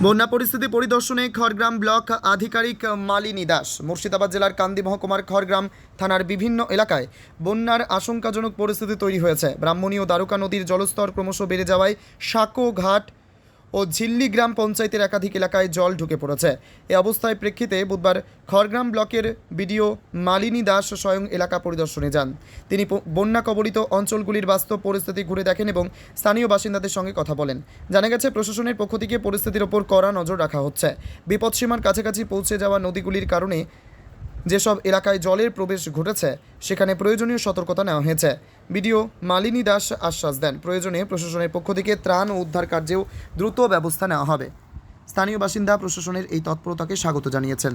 বন্যা পরিস্থিতি পরিদর্শনে খড়গ্রাম ব্লক আধিকারিক মালিনী দাস। মুর্শিদাবাদ জেলার কান্দি মহকুমার খড়গ্রাম থানার বিভিন্ন এলাকায় বন্যার আশঙ্কাজনক পরিস্থিতি তৈরি হয়েছে। ব্রাহ্মণী ও দ্বারকা নদীর জলস্তর ক্রমশ বেড়ে যাওয়ায় সাঁকো ঘাট ও ঝিল্লি গ্রাম পঞ্চায়েতের একাধিক এলাকায় জল ঢুকে পড়েছে। এ অবস্থায় প্রেক্ষিতে বুধবার খড়গ্রাম ব্লকের বিডিও মালিনী দাস স্বয়ং এলাকা পরিদর্শনে যান। তিনি বন্যা কবলিত অঞ্চলগুলির বাস্তব পরিস্থিতি ঘুরে দেখেন এবং স্থানীয় বাসিন্দাদের সঙ্গে কথা বলেন। জানা গেছে, প্রশাসনের পক্ষ থেকে পরিস্থিতির ওপর কড়া নজর রাখা হচ্ছে। বিপদসীমার কাছাকাছি পৌঁছে যাওয়া নদীগুলির কারণে যেসব এলাকায় জলের প্রবেশ ঘটেছে, সেখানে প্রয়োজনীয় সতর্কতা নেওয়া হয়েছে। বিডিও মালিনী দাস আশ্বাস দেন, প্রয়োজনে প্রশাসনের পক্ষ থেকে ত্রাণ ও উদ্ধার কার্যেও দ্রুত ব্যবস্থা নেওয়া হবে। স্থানীয় বাসিন্দা প্রশাসনের এই তৎপরতাকে স্বাগত জানিয়েছেন।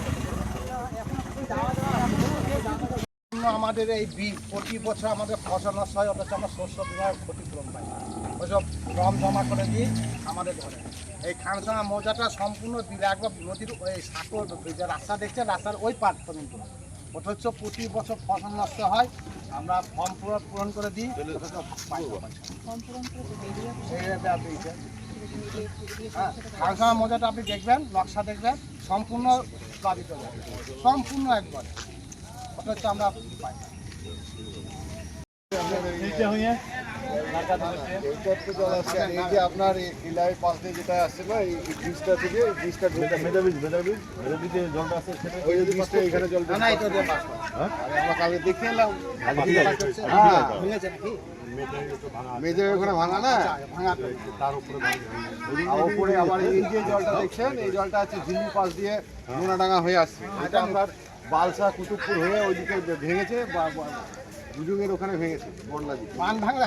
জন্য আমাদের এই বীজ প্রতি বছর আমাদের ফসল নষ্ট হয় অথচ আমরা শস্য বিমার ক্ষতিপূরণ পাই। ওইসব রম জমা করে দিই আমাদের ঘরে। এই খানসানা মৌজাটা সম্পূর্ণ দিলে একবার নদীর ওই সাঁকর যে রাস্তা দেখছে রাস্তার ওই পার পর্যন্ত। অথচ প্রতি বছর ফসল নষ্ট হয়। আমরা ফর্ম পূরণ পূরণ করে দিই। খানসানা মৌজাটা আপনি দেখবেন, নকশা দেখবেন, সম্পূর্ণ প্লাবিত সম্পূর্ণ একবার। অথচ আমরা পাই না। এইটার তো জল আসছে। আর এই যে আপনার এই পাশ দিয়ে যেটা আসছে না এই এই ব্রিজটা থেকে এই ব্রিজটা ঢুকে মেধাবীজ মেধাবীজ মেধাবীজে জলটা আছে সেটা ওই ব্রিজটা এখানে জল না না এটা দিয়ে পাস আমরা কালকে দেখে এলাম। আগে ঠিক আছে হ্যাঁ। নাকি মেজের ওখানে ভাঙা না? ভাঙা তার উপরে ওপরে আবার এই যে জলটা দেখছেন এই জলটা আছে ঝিল্লি পাশ দিয়ে নোনাডাঙ্গা হয়ে আসছে। এটা আপনার বালসা কুতুবপুর হয়ে ওইদিকে ভেঙেছে বা- ওখানে ভেঙেছে বন্যা দিকে বান ভাঙলে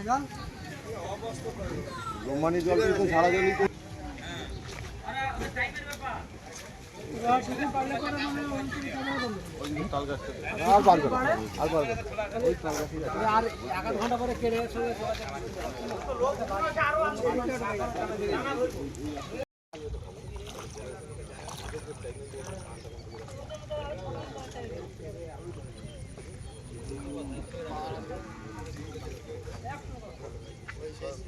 জল। রোমানি জল কিন্তু সারা জলই আর পারবে না আর পারবে ওই তাল গাছই আর এক ঘণ্টা পরে কেড়ে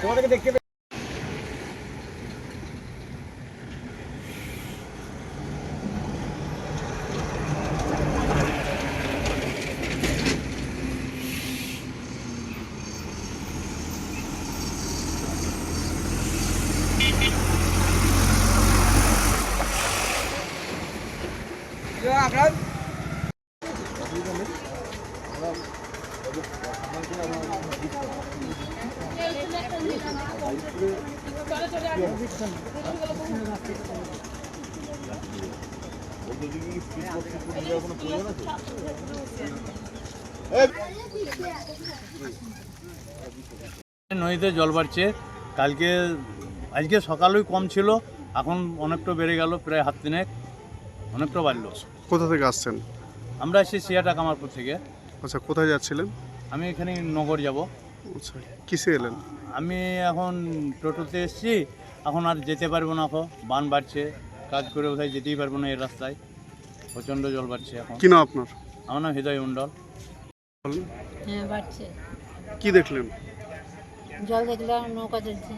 তোমাদেরকে দেখতে নদীতে জল বাড়ছে। কালকে, আজকে সকালই কম ছিল, এখন অনেকটা বেড়ে গেল, প্রায় হাত দিনে অনেকটা বাড়লো। কোথা থেকে আসছেন? আমরা এসেছি সিয়াটা কামারপুর থেকে। আচ্ছা কোথায় যাচ্ছিলেন? আমি এখানে নগর যাব। আচ্ছা কিসে এলেন? আমি এখন টোটোতে এসেছি। এখন আর যেতে পারব না এখন বান বাড়ছে। কাজ করে কোথায় যেতেই পারব না এই রাস্তায়। প্রচণ্ড জল বাড়ছে এখন। কি নাম আপনার? আমার নাম হৃদয় মণ্ডল। হ্যাঁ বাড়ছে। কি দেখলেন? জল দেখলাম নৌকা চলছে।